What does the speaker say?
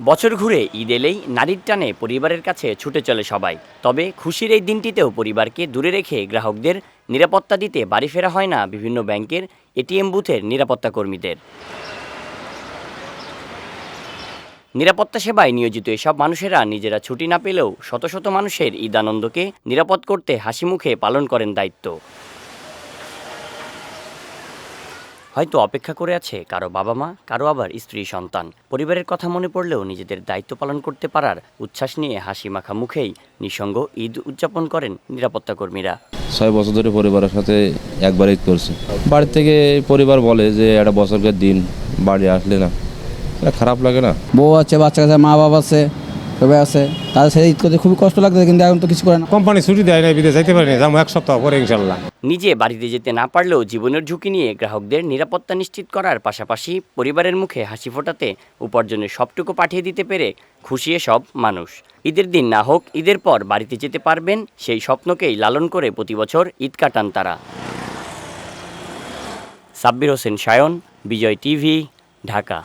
বছর ঘুরে ঈদ এলেই নারীর টানে পরিবারের কাছে ছুটে চলে সবাই। তবে খুশির এই দিনটিতেও পরিবারকে দূরে রেখে গ্রাহকদের নিরাপত্তা দিতে বাড়ি ফেরা হয় না বিভিন্ন ব্যাংকের এটিএম বুথের নিরাপত্তা কর্মীদের। নিরাপত্তা সেবায় নিয়োজিত এসব মানুষেরা নিজেরা ছুটি না পেলেও শত শত মানুষের ঈদ আনন্দকে নিরাপদ করতে হাসি মুখে পালন করেন দায়িত্ব। হয়তো অপেক্ষা করে আছে কারও বাবা মা কারও আবার স্ত্রী সন্তান। পরিবারের কথা মনে পড়লেও নিজেদের দায়িত্ব পালন করতে পারার উচ্ছ্বাস নিয়ে হাসি মাখা মুখেই নিঃসঙ্গ ঈদ উদযাপন করেন নিরাপত্তা কর্মীরা। ছয় বছর ধরে পরিবারের সাথে একবার ঈদ করছে। বাড়ি থেকে পরিবার বলে যে একটা বছরকের দিন বাড়ি আসলে না। খারাপ লাগে না। বউ আছে বাচ্চা কাছে মা বাবা আছে। সবাই আছে। তাদের সাথে ঈদ করতে খুবই কষ্ট লাগছে কিন্তু এখন তো কিছু করে না। কোম্পানি ছুটি দেয় না বিদেশ যাইতে পারি না যাব এক সপ্তাহ পরে ইনশাল্লাহ নিজে বাড়িতে যেতে না পারলেও জীবনের ঝুঁকি নিয়ে গ্রাহকদের নিরাপত্তা নিশ্চিত করার পাশাপাশি পরিবারের মুখে হাসি ফোটাতে উপার্জনের সবটুকু পাঠিয়ে দিতে পেরে খুশি সব মানুষ। ঈদের দিন না হোক ঈদের পর বাড়িতে যেতে পারবেন সেই স্বপ্নকেই লালন করে প্রতি বছর ঈদ কাটান তারা। সাব্বির হোসেন সায়ন বিজয় টিভি ঢাকা।